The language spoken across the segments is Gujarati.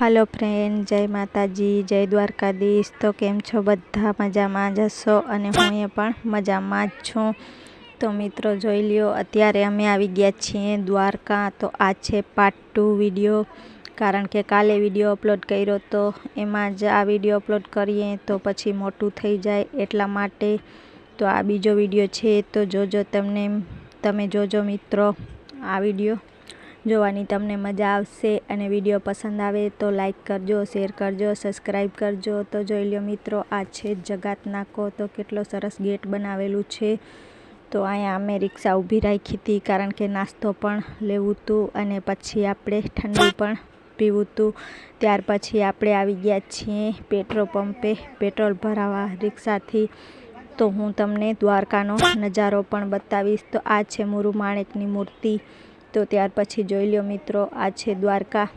હાલો ફ્રેન્ડ જય માતાજી, જય દ્વારકાધીશ. તો કેમ છો બધા? મજામાં જ હશો? અને હું એ પણ મજામાં જ છું. તો મિત્રો, જોઈ લ્યો, અત્યારે અમે આવી ગયા છીએ દ્વારકા. તો આ છે પાર્ટ ટુ વીડિયો કારણ કે કાલે વીડિયો અપલોડ કર્યો તો એમાં જ આ વીડિયો અપલોડ કરીએ તો પછી મોટું થઈ જાય એટલા માટે. તો આ બીજો વીડિયો છે, તો જોજો તમને તમે જોજો મિત્રો આ વીડિયો જોવાની તમને મજા આવશે અને વીડિયો પસંદ આવે તો લાઈક કરજો, શેર કરજો, સબસ્ક્રાઈબ કરજો. તો જોઈ લો મિત્રો, આ છે જગાત નાકો તો કેટલો સરસ ગેટ બનાવેલું છે. તો અહીંયા અમે રિક્ષા ઊભી રાખી હતી કારણ કે નાસ્તો પણ લેવું હતું અને પછી આપણે ઠંડુ પણ પીવું હતું. ત્યાર પછી આપણે આવી ગયા છીએ પેટ્રોલ પંપે, પેટ્રોલ ભરાવા રિક્ષાથી. તો હું તમને દ્વારકાનો નજારો પણ બતાવીશ. તો આ છે મુરુ માણેકની મૂર્તિ. તો ત્યાર પછી જોઈ લો મિત્રો, આ છે દ્વારકા.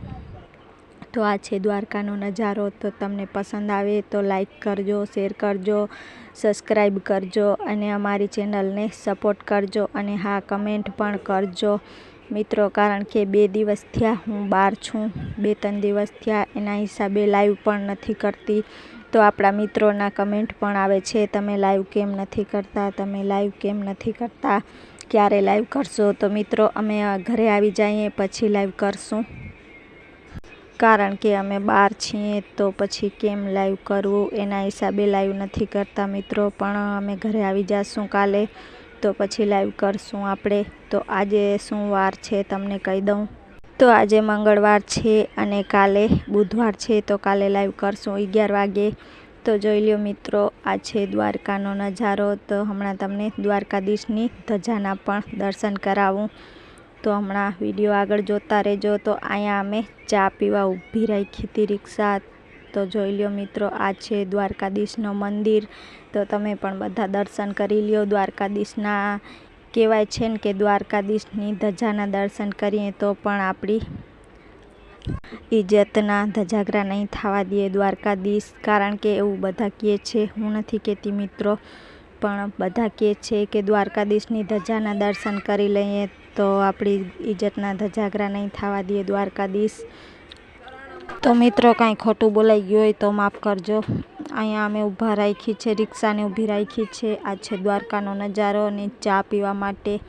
તો આ છે દ્વારકાનો નજારો, તો તમને પસંદ આવે તો લાઈક કરજો, શેર કરજો, સબસ્ક્રાઈબ કરજો અને અમારી ચેનલને સપોર્ટ કરજો અને હા, કમેન્ટ પણ કરજો. મિત્રો, કારણ કે બે દિવસ થયા, હું બહાર છું. બે ત્રણ દિવસ થયા, એના હિસાબે લાઈવ પણ નથી કરતી. તો આપણા મિત્રોના કમેન્ટ પણ આવે છે, તમે લાઈવ કેમ નથી કરતા, તમે લાઈવ કેમ નથી કરતા? ક્યારે લાઈવ કરશો? તો મિત્રો, અમે ઘરે આવી જઈએ, પછી લાઈવ કરશું. કારણ કે અમે બહાર છીએ, તો પછી કેમ લાઈવ કરવું? એના હિસાબે લાઈવ નથી કરતા મિત્રો, પણ અમે ઘરે આવી જઈશું કાલે, તો પછી લાઈવ કરશું આપણે. તો આજે શું વાર છે, તમને કહી દઉં. તો આજે મંગળવાર છે અને કાલે બુધવાર છે, તો કાલે લાઈવ કરશું અગિયાર વાગે. તો જોઈ લ્યો મિત્રો, આ છે દ્વારકાનો નજારો. તો હમણાં તમને દ્વારકાધીશની ધજાના પણ દર્શન કરાવું. તો હમણાં વીડિયો આગળ જોતા રહેજો. તો અહીંયા અમે ચા પીવા ઊભી રાખી હતી રિક્ષા. તો જોઈ લ્યો મિત્રો, આ છે દ્વારકાધીશનો મંદિર. તો તમે પણ બધા દર્શન કરી લ્યો દ્વારકાધીશના. કહેવાય છે ને કે દ્વારકાધીશની ધજાના દર્શન કરીએ તો પણ આપણી ઇજ્જતના ધજાગરા નહીં થવા દે દ્વારકાધીશ, કારણ કે એવું બધા કહે છે. હું નથી કહેતી મિત્રો, પણ બધા કહે છે કે દ્વારકાધીશની ધજાના દર્શન કરી લઈએ તો આપણી ઇજ્જતના ધજાગરા નહીં થવા દે દ્વારકાધીશ. તો મિત્રો, કાંઈ ખોટું બોલાઈ ગયું હોય તો માફ કરજો. અહીંયા અમે ઊભા રાખી છે, રિક્ષાને ઊભી રાખી છે. આ છે દ્વારકાનો નજારો અને ચા પીવા માટે.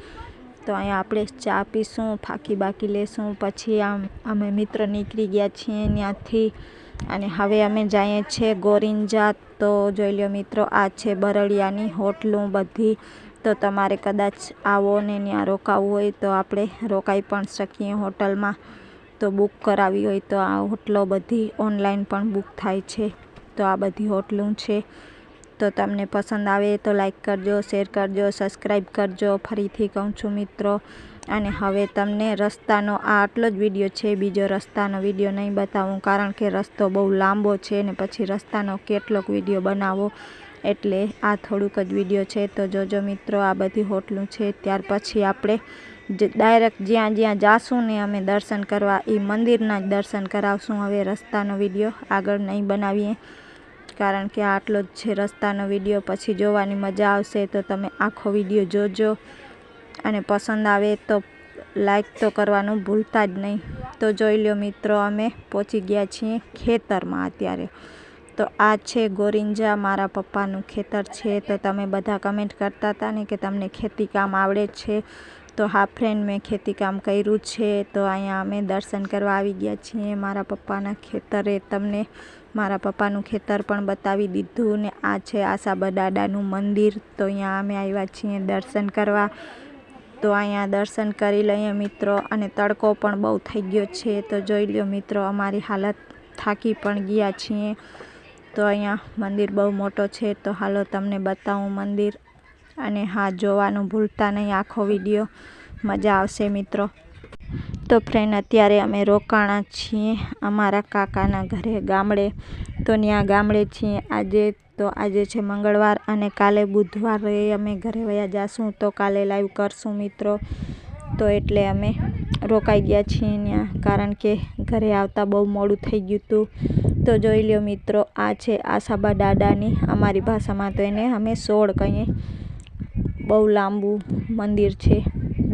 તો અહીંયા આપણે ચા પીશું, ફાંકી બાકી લેશું, પછી આમ અમે મિત્ર નીકળી ગયા છીએ ત્યાંથી અને હવે અમે જઈએ છીએ ગોરિંજા. તો જોઈ લો મિત્રો, આ છે બરડિયાની હોટલું બધી. તો તમારે કદાચ આવો ને ત્યાં રોકાવું હોય તો આપણે રોકાઈ પણ શકીએ હોટલમાં. તો બુક કરાવી હોય તો આ હોટલો બધી ઓનલાઈન પણ બુક થાય છે. તો આ બધી હોટલું છે. તો તમને પસંદ આવે તો લાઈક કરજો શેર કરજો સબસ્ક્રાઈબ કરજો. ફરીથી કહું છું મિત્રો, અને હવે તમને રસ્તાનો, આ આટલો જ વીડિયો છે, બીજો રસ્તાનો વીડિયો નહીં બતાવું, કારણ કે રસ્તો બહુ લાંબો છે ને પછી રસ્તાનો કેટલોક વીડિયો બનાવો. એટલે આ થોડુંક જ વીડિયો છે. તો જોજો મિત્રો, આ બધી હોટલું છે. ત્યાર પછી આપણે ડાયરેક્ટ જ્યાં જ્યાં જાશું ને અમે દર્શન કરવા, એ મંદિરના જ દર્શન કરાવશું. હવે રસ્તાનો વીડિયો આગળ નહીં બનાવીએ. કારણ કે આટલો જ છે રસ્તાનો વીડિયો, પછી જોવાની મજા આવશે તો તમે આખો વીડિયો જોજો. અને પસંદ આવે તો લાઈક તો કરવાનું ભૂલતા જ નહીં. તો જોઈ લો મિત્રો, અમે પહોંચી ગયા છીએ ખેતરમાં અત્યારે. તો આ છે ગોરિંજા, મારા પપ્પાનું ખેતર છે. તો તમે બધા કમેન્ટ કરતા હતા ને કે તમને ખેતી કામ આવડે છે? તો હા ફ્રેન્ડ મેં ખેતીકામ કર્યું છે, તો અહીંયા અમે દર્શન કરવા આવી ગયા છીએ. મારા પપ્પાના ખેતરે તમને મારા પપ્પાનું ખેતર પણ બતાવી દીધું ને આ છે આશાબા દાદાનું મંદિર. તો અહીંયા અમે આવ્યા છીએ દર્શન કરવા. તો અહીંયા દર્શન કરી લઈએ મિત્રો, અને તડકો પણ બહુ થઈ ગયો છે. તો જોઈ લો મિત્રો, અમારી હાલત થાકી પણ ગયા છીએ. તો અહીંયા મંદિર બહુ મોટો છે, તો હાલો તમને બતાવું મંદિર. અને હા, જોવાનું ભૂલતા નહીં. આખો વીડિયો મજા આવશે મિત્રો. તો ફ્રેન્ડ અત્યારે અમે રોકાણા છીએ અમારા કાકાના ઘરે ગામડે. તો ત્યાં ગામડે છીએ. આજે તો આજે છે મંગળવાર અને કાલે બુધવારે અમે ઘરે વયા જાશું. તો કાલે લાઈવ કરશું મિત્રો. તો એટલે અમે રોકાઈ ગયા છીએ ત્યાં કારણ કે ઘરે આવતા બહુ મોડું થઈ ગયું હતું તો જોઈ લ્યો મિત્રો, આ છે આશાબા દાદાની. અમારી ભાષામાં તો એને અમે સોળ કહીએ. બહુ લાંબુ મંદિર છે,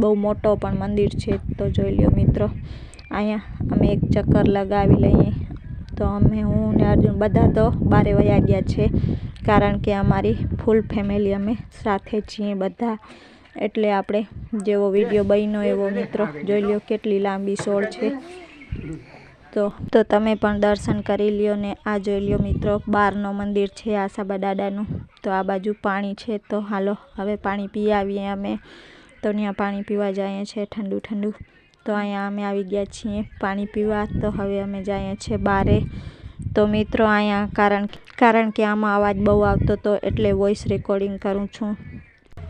બહુ મોટો પણ મંદિર છે, તો જોઈ લ્યો મિત્રો. અહીંયા અમે એક ચક્કર લગાવી લઈએ. તો અમે હું ને અર્જુન બધા તો બારે વયા ગયા છે, કારણ કે અમારી ફૂલ ફેમિલી અમે સાથે છીએ બધા. એટલે આપણે જેવો વીડિયો બન્યો એવો મિત્રો, જોઈ લ્યો કેટલી લાંબી સોળ છે. તો તો તમે પણ દર્શન કરી લ્યો ને આ જોઈ લ્યો મિત્રો બારનો મંદિર છે આસાબા દાદાનું. તો આ બાજુ પાણી છે, તો હાલો, હવે પાણી પી આવીએ અમે. તો ત્યાં પાણી પીવા જઈએ છીએ ઠંડુ ઠંડુ. તો અહીંયા અમે આવી ગયા છીએ પાણી પીવા, તો હવે અમે જઈએ છીએ બારે. તો મિત્રો અહીંયા, કારણ કારણ કે આમાં અવાજ બહુ આવતો હતો એટલે વોઇસ રેકોર્ડિંગ કરું છું.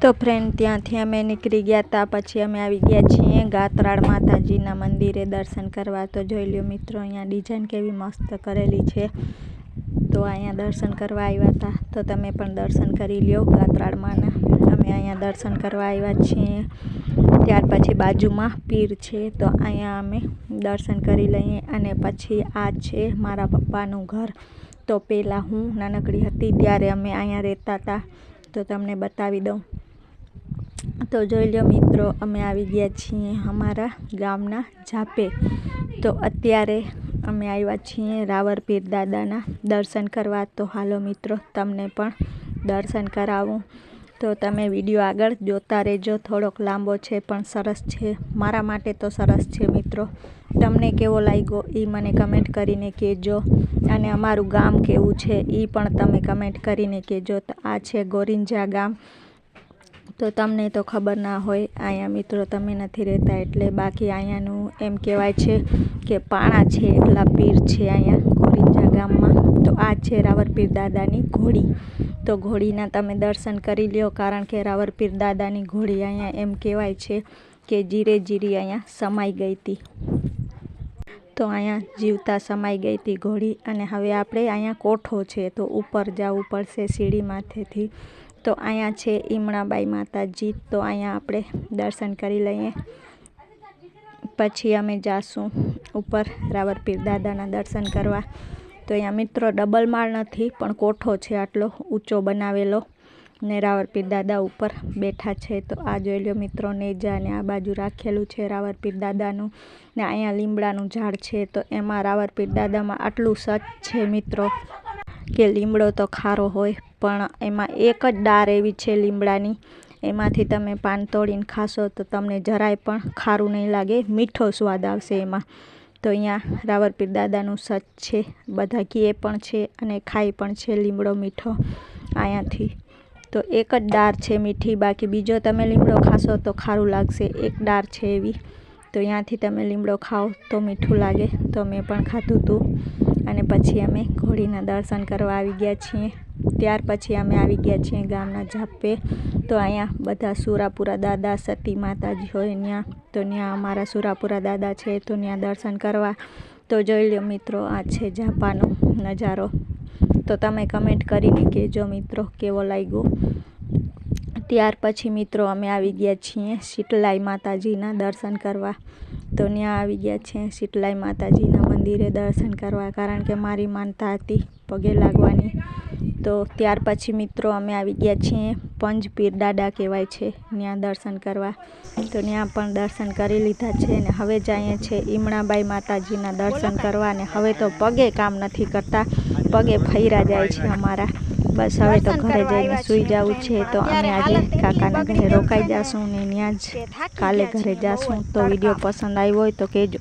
તો ફ્રેન્ડ ત્યાંથી અમે નીકળી ગયા હતા પછી અમે આવી ગયા છીએ ગાત્રાળ માતાજીના મંદિરે દર્શન કરવા. તો જોઈ લ્યો મિત્રો, અહીંયા ડિઝાઇન કેવી મસ્ત કરેલી છે. તો અહીંયા દર્શન કરવા આવ્યા હતા તો તમે પણ દર્શન કરી લ્યો ગાત્રાળમાંના અમે અહીંયા દર્શન કરવા આવ્યા છીએ. ત્યાર પછી બાજુમાં પીર છે. તો અહીંયા અમે દર્શન કરી લઈએ. અને પછી આ છે મારા પપ્પાનું ઘર. તો પહેલાં હું નાનકડી હતી ત્યારે અમે અહીંયા રહેતા હતા તો તમને બતાવી દઉં. તો જોઈ લો મિત્રો, અમે આવી ગયા છીએ અમારા ગામના ઝાપે તો અત્યારે અમે આવ્યા છીએ રાવર પીર દાદાના દર્શન કરવા. તો હાલો મિત્રો, તમને પણ દર્શન કરાવું. તો તમે વીડિયો આગળ જોતા રહેજો, થોડોક લાંબો છે, પણ સરસ છે. મારા માટે તો સરસ છે મિત્રો. તમને કેવો લાગ્યો એ મને કમેન્ટ કરીને કહેજો. અને અમારું ગામ કેવું છે એ પણ તમે કમેન્ટ કરીને કહેજો. તો આ છે ગોરિંજા ગામ. તો તમને તો ખબર ના હોય, અહીંયા મિત્રો તમે નથી રહેતા એટલે બાકી અહીંયાનું એમ કહેવાય છે કે પાણા છે, એટલા પીર છે અહીંયા ગોરિંજા ગામમાં. તો આ છે રાવરપીર દાદાની ઘોડી. તો ઘોડીના તમે દર્શન કરી લ્યો કારણ કે રાવરપીર દાદાની ઘોડી અહીંયા એમ કહેવાય છે કે જીરે જીરી અહીંયા સમાઈ ગઈ હતી. તો અહીંયા જીવતા સમાઈ ગઈ હતી ઘોડી અને હવે આપણે અહીંયા કોઠો છે તો ઉપર જવું પડશે સીડી માથેથી. તો અહીંયા છે ઈમણાબાઈ માતાજી. તો અહીંયા આપણે દર્શન કરી લઈએ. પછી અમે જાશું ઉપર રાવરપીર દાદાના દર્શન કરવા. તો અહીંયા મિત્રો ડબલ માળ નથી, પણ કોઠો છે આટલો ઊંચો બનાવેલો. ને રાવરપીર દાદા ઉપર બેઠા છે. તો આ જોઈ લો મિત્રો, નેજા ને આ બાજુ રાખેલું છે રાવરપીર દાદાનું. ને અહીંયા લીમડાનું ઝાડ છે. તો એમાં રાવરપીર દાદામાં આટલું સચ છે મિત્રો. કે લીમડો તો ખારો હોય, પણ એમાં એક જ ડાર એવી છે લીમડાની. એમાંથી તમે પાન તોડીને ખાશો તો તમને જરાય પણ ખારું નહીં લાગે, મીઠો સ્વાદ આવશે એમાં. તો અહીંયા રાવરપીર દાદાનું સચ છે, બધા કીએ પણ છે અને ખાય પણ છે લીમડો મીઠો અહીંયાથી તો એક જ ડાર છે મીઠી, બાકી બીજો તમે લીમડો ખાશો તો ખારું લાગશે, એક ડાર છે એવી. તો ત્યાંથી તમે લીમડો ખાઓ તો મીઠું લાગે. તો મેં પણ ખાધું હતું અને પછી અમે ઘોડીના દર્શન કરવા આવી ગયા છીએ. ત્યાર પછી અમે આવી ગયા છીએ ગામના ઝાપે. તો અહીંયા બધા સુરાપુરા દાદા, સતી માતાજી હોય ત્યાં તો ત્યાં અમારા સુરાપુરા દાદા છે તો ત્યાં દર્શન કરવા. તો જોઈ લો મિત્રો, આ છે ઝાપાનો નજારો. તો તમે કમેન્ટ કરીને કહેજો મિત્રો, કેવો લાગ્યો? ત્યાર પછી મિત્રો અમે આવી ગયા છીએ શીતલાઈ માતાજીના દર્શન કરવા. તો ત્યાં આવી ગયા છે શીતલાઈ માતાજીના મંદિરે દર્શન કરવા કારણ કે મારી માનતા હતી પગે લાગવાની. તો ત્યાર પછી મિત્રો અમે આવી ગયા છીએ પંચપીર દાદા કહેવાય છે, ત્યાં દર્શન કરવા. તો ત્યાં પણ દર્શન કરી લીધા છે અને હવે જઈએ છીએ ઈમણાબાઈ માતાજીના દર્શન કરવા અને હવે તો પગે કામ નથી કરતા, પગે ફૈરા જાય છે અમારા. બસ હવે તો ઘરે જઈને સૂઈ જવું છે તો અમે આજે કાકાના ઘરે રોકાઈ જશું ને ત્યાં જ કાલે ઘરે જશું તો વીડિયો પસંદ આવ્યો હોય તો કહેજો.